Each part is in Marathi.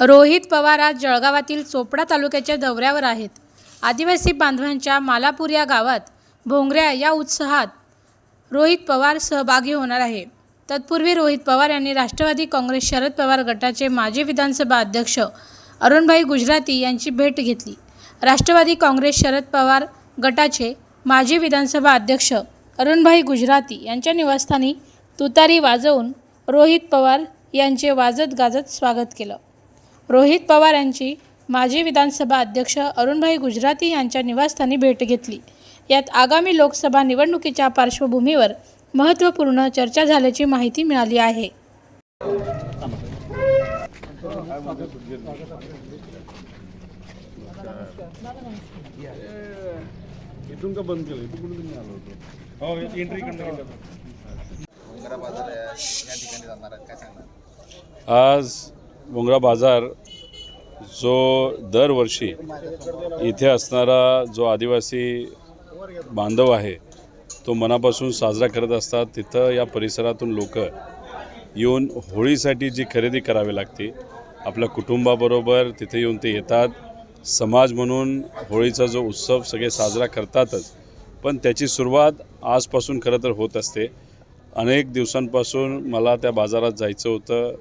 रोहित पवार आज जळगावातील चोपडा तालुक्याच्या दौऱ्यावर आहेत. आदिवासी बांधवांच्या मालापूर या गावात भोंगऱ्या या उत्साहात रोहित पवार सहभागी होणार आहे. तत्पूर्वी रोहित पवार यांनी राष्ट्रवादी काँग्रेस शरद पवार गटाचे माजी विधानसभा अध्यक्ष अरुणभाई गुजराती यांची भेट घेतली. राष्ट्रवादी काँग्रेस शरद पवार गटाचे माजी विधानसभा अध्यक्ष अरुणभाई गुजराती यांच्या निवासस्थानी तुतारी वाजवून रोहित पवार यांचे वाजत गाजत स्वागत केलं. रोहित पवार यांची माजी विधानसभा अध्यक्ष अरुणभाई गुजराती यांच्या निवासस्थानी भेट घेतली. यात आगामी लोकसभा निवडणुकीच्या पार्श्वभूमीवर महत्त्वपूर्ण चर्चा झाल्याची माहिती मिळाली आहे. इथून का बंद केलं? इथून कुठून आलो होतो? हो एंट्री कडनं डोंगरा बाजार या ठिकाणी जाणार आहेत काय सांगणार? आज भोंगरा बाजार जो दरवर्षी इथे असणारा जो आदिवासी बांधव आहे तो मनापासून साजरा करत असतात. तिथं या परिसरातून लोक येऊन होळीसाठी जी खरेदी करावी लागते आपल्या कुटुंबाबरोबर तिथे येऊन ते येतात. समाज म्हणून होळीचा जो उत्सव सगळे साजरा करतातच पण त्याची सुरुवात आजपासून खरं तर होत असते. अनेक दिवसांपासून मला त्या बाजारात जायचं होतं.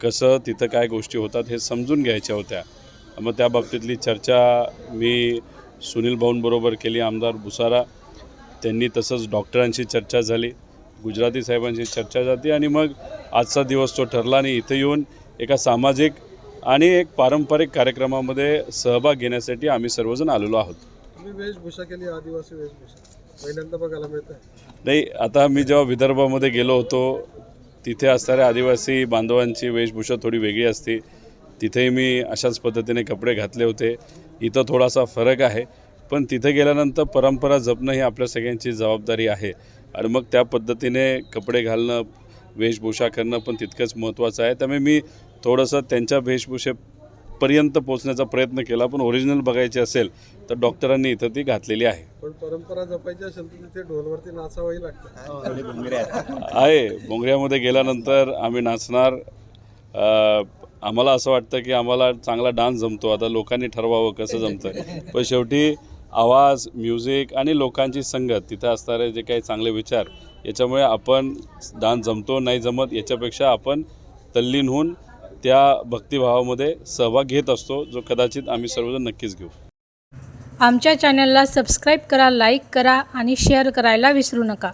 कसं तिथं काय गोष्टी होतात हे समजून घ्यायच्या होत्या. मग त्या बाबतीतली चर्चा मी सुनील भाऊंबरोबर केली आमदार बुसारा. त्यांनी तसंच डॉक्टरांशी चर्चा झाली गुजराती साहेबांशी चर्चा झाली आणि मग आजचा दिवस तो ठरला आणि इथं येऊन एका सामाजिक आणि एक पारंपरिक कार्यक्रमामध्ये सहभाग घेण्यासाठी आम्ही सर्वजण आलेलो आहोत. तुम्ही वेशभूषा केली आदिवासी वेशभूषा. पहिल्यांदा बघायला मिळत आहे नाही आता मी जेव्हा विदर्भामध्ये गेलो होतो तिथे असणाऱ्या आदिवासी बांधवांची वेशभूषा थोडी वेगळी असते. तिथेही मी अशाच पद्धतीने कपडे घातले होते. इथं थोडासा फरक आहे. पण तिथे गेल्यानंतर परंपरा जपणं ही आपल्या सगळ्यांची जबाबदारी आहे. आणि मग त्या पद्धतीने कपडे घालणं वेशभूषा करणं पण तितकंच महत्त्वाचं आहे. त्यामुळे मी थोडंसं त्यांच्या वेशभूषेपर्यंत पोचण्याचा प्रयत्न केला पण ओरिजिनल बघायची असेल तर डॉक्टरांनी इथं ती घातलेली आहे. पण परंपरा जपायची असेल तर तिथे ढोलवरती नाचावंही लागतं. आहे. बोंगऱ्यामध्ये गेल्यानंतर आम्ही नाचणार. अ, आम्हाला असं वाटतं की आम्हाला चांगला डान्स जमतो. आता लोकांनी ठरवावं कसं जमतं पण शेवटी आवाज म्युझिक आणि लोकांची संगत तिथं असणारे जे काही चांगले विचार याच्यामुळे आपण डान्स जमतो नाही जमत याच्यापेक्षा आपण तल्लीन होऊन त्या भक्तिभावामध्ये सहभाग घेत असतो जो कदाचित आम्ही सर्वजण नक्कीच घेऊ. आमच्या चॅनलला सबस्क्राईब करा लाईक करा आणि शेअर करायला विसरू नका.